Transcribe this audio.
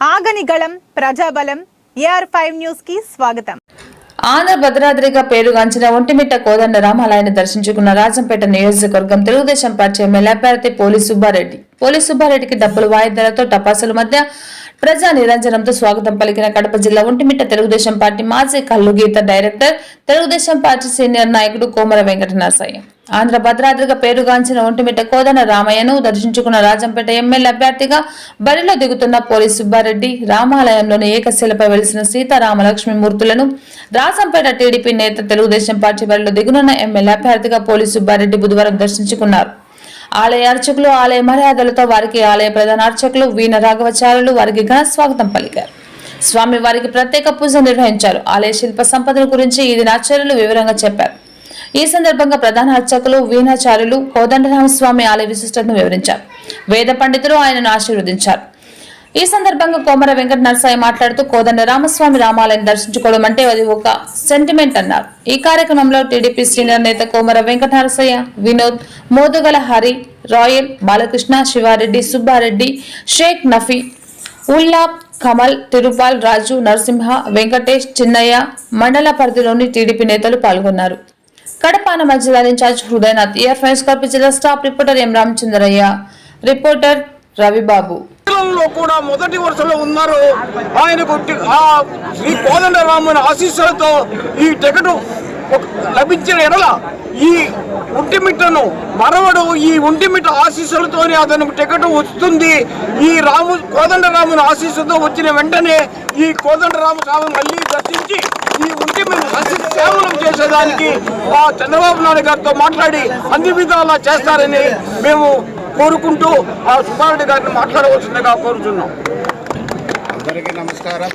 ప్రజని గళం ప్రజాబలం AR five న్యూస్కి స్వాగతం. ఆంధ్ర భద్రాద్రిగా పేరుగాంచిన ఒంటిమిట్ట కోదండ రామాలయాన్ని దర్శించుకున్న రాజంపేట నియోజకవర్గం తెలుగుదేశం పార్టీ ఎమ్మెల్యే అభ్యర్థి పోలీస్ సుబ్బారెడ్డి. పోలీస్ సుబ్బారెడ్డికి డబ్బులు వాయిదాలతో టపాసుల మధ్య ప్రజా నిరంజనంతో స్వాగతం పలికిన కడప జిల్లా ఒంటిమిట్ట తెలుగుదేశం పార్టీ మాజీ కల్లుగీత డైరెక్టర్ తెలుగుదేశం పార్టీ సీనియర్ నాయకుడు కోమర వెంకట నరసయ్య ఆంధ్ర భద్రాద్రిగా పేరుగాంచిన ఒంటిమిట్ట కోదన రామయ్యను దర్శించుకున్న రాజంపేట ఎమ్మెల్యే అభ్యర్థిగా బరిలో దిగుతున్న పోలీస్ సుబ్బారెడ్డి రామాలయంలోని ఏకశిలపై వెలిసిన సీతారామలక్ష్మి మూర్తులను రాజంపేట టీడీపీ నేత తెలుగుదేశం పార్టీ బరిలో దిగునున్న ఎమ్మెల్యే అభ్యర్థిగా పోలీస్ సుబ్బారెడ్డి బుధవారం దర్శించుకున్నారు. ఆలయ అర్చకులు ఆలయ మర్యాదలతో వారికి ఆలయ ప్రధాన అర్చకులు వీణ రాఘవచారులు వారికి ఘన స్వాగతం పలికారు. స్వామి వారికి ప్రత్యేక పూజ నిర్వహించారు. ఆలయ శిల్ప సంపదల గురించి ఈ దినాచార్యులు వివరంగా చెప్పారు. ఈ సందర్భంగా ప్రధాన అర్చకులు వీణాచార్యులు కోదండరామస్వామి ఆలయ విశిష్టతను వివరించారు. వేద పండితులు ఆయనను ఆశీర్వదించారు. ఈ సందర్భంగా కోమర వెంకట నరసాయి మాట్లాడుతూ కోదండ రామస్వామి రామాలయం దర్శించుకోవడం అంటే అది ఒక సెంటిమెంట్ అన్నారు. ఈ కార్యక్రమంలో టీడీపీ సీనియర్ నేత కోమర వెంకట నరసయ్య వినోద్ మోదుగల హరి రాయల్ బాలకృష్ణ శివారెడ్డి సుబ్బారెడ్డి షేక్ నఫీ ఉల్లా కమల్ తిరుపాల్ రాజు నరసింహ వెంకటేష్ చిన్నయ్య మండల పరిధిలోని టీడీపీ నేతలు పాల్గొన్నారు. కడపాన జిల్లా ఇన్ఛార్జ్ హృదయనాథ్. ఇయర్ ఫైన్స్ కార్పొరేట్ జిల్లా staff reporter M Ramachandraiah. Reporter Ravibabu. కూడా మొదటి వరుసలో ఉన్నారు. ఆయనకు టి- ఆ శ్రీ కోదండరాముని ఆశీస్సులతో ఈ టికెట్ లభించిన ఎడల ఈ ఒంటిమిట్టను మరవడు ఈ ఒంటిమిట్ట ఆశీస్సులతోనే అతనికి టికెట్ వస్తుంది. ఈ రాము కోదండరాముని ఆశీస్సులతో వచ్చిన వెంటనే ఈ కోదండరాము స్వామి మళ్ళీ దర్శించి ఈ ఒంటిమిట్ట సస్య చేసేదానికి చంద్రబాబు నాయుడు గారితో మాట్లాడి అన్ని విధాలా చేస్తారని మేము కోరుకుంటూ ఆ సుబ్బారెడ్డి గారిని మాట్లాడవలసిందిగా కోరుతున్నాం అందరికీ నమస్కారం.